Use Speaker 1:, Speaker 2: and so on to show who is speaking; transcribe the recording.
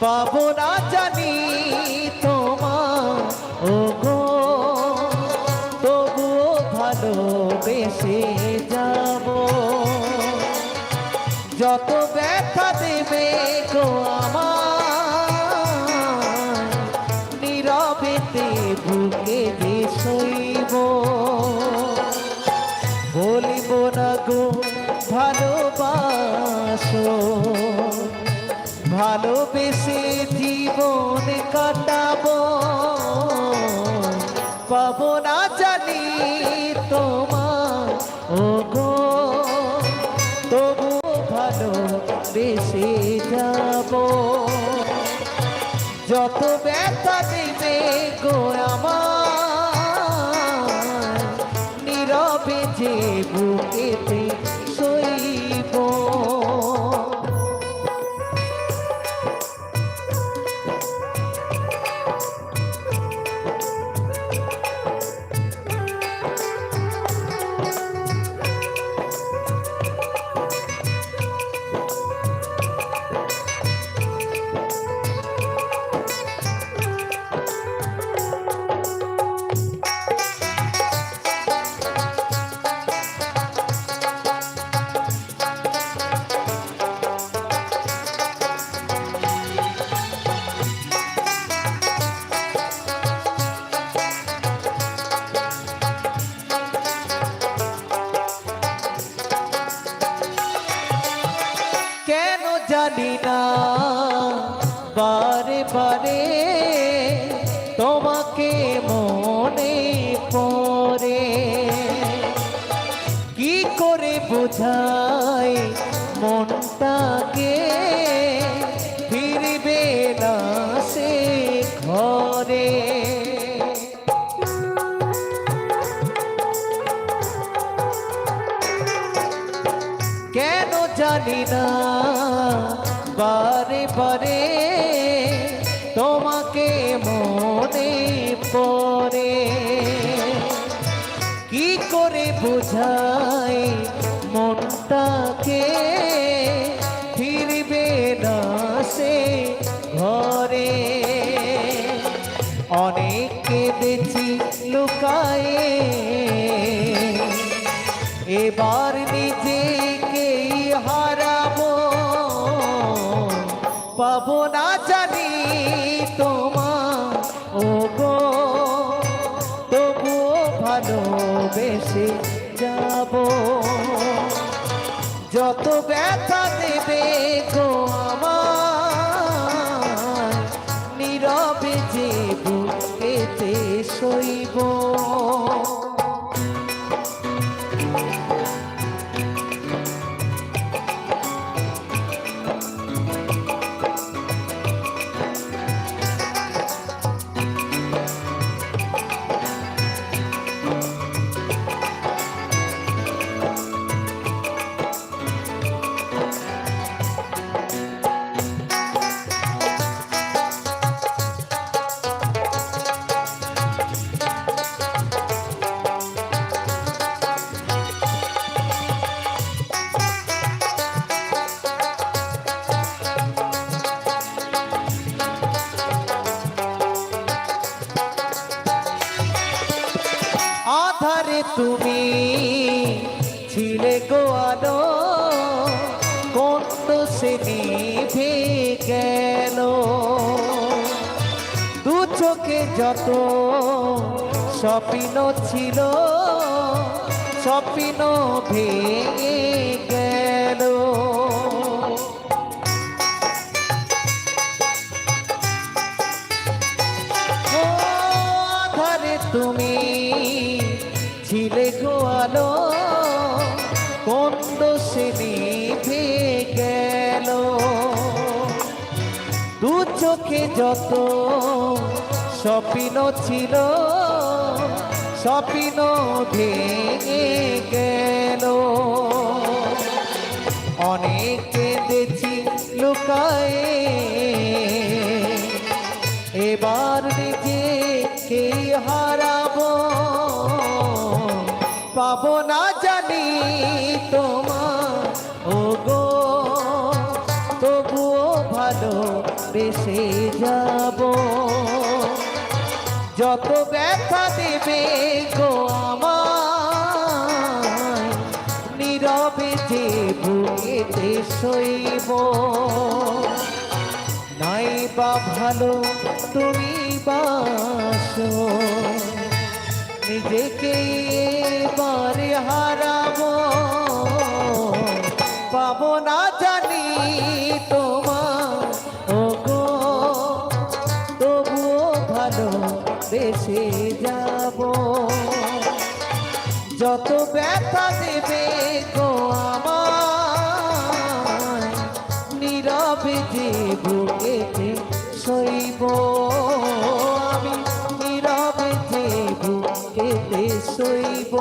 Speaker 1: পাবো না জানি তোমার। ও গো তবুও ভালোবেসে যাব। যত ব্যথা দেবে গো ভালোবেসে জীবন কাটাবো। পাবো না জানি তোমার ও গো তবু ভালো বেশি যাব। যত ব্যথা দিবে গো আমার, নীরবে যে বুকেতে জানি না। বারে বারে তোমাকে মনে পড়ে। কি করে বোঝাই মনটাকে? ফিরবে না সে ঘরে। কেন জানি না বারে বারে তোমাকে মনে পড়ে। কি করে বোঝাই মনটাকে? ফিরবে না সে ঘরে। অনেককে কেঁদেছি লুকায়ে। এবার পাবো না জানি তোমার। ও গো তবুও ভালোবেসে যাব। যত ব্যথা দেবে গো আমার, নীরবে যে বুকেতে সইব। আধারে তুমি ছিলে গো আলো, কোন সে নিভে গেল। দু চোখে যত স্বপ্ন ছিল, স্বপ্ন ভেঙে গেল। তুমি চোখে যত স্বপ্ন ছিল, স্বপ্ন ভেঙে গেল। অনেক কেঁদেছি লুকায়ে, এবার নিজেকে হারাবো? পাবো না জানি। যাব। যত ব্যথা দেবে গো আমায়, নীরবে যে বুকেতে সইব নাই বা ভালো তুমি বাসো, নিজেকে এবারে হারাবো। পাবো না যত ব্যথা দেবে গো আমার নীরবে যে বুকেতে সইব আমি নীরবে যে বুকেতে সইব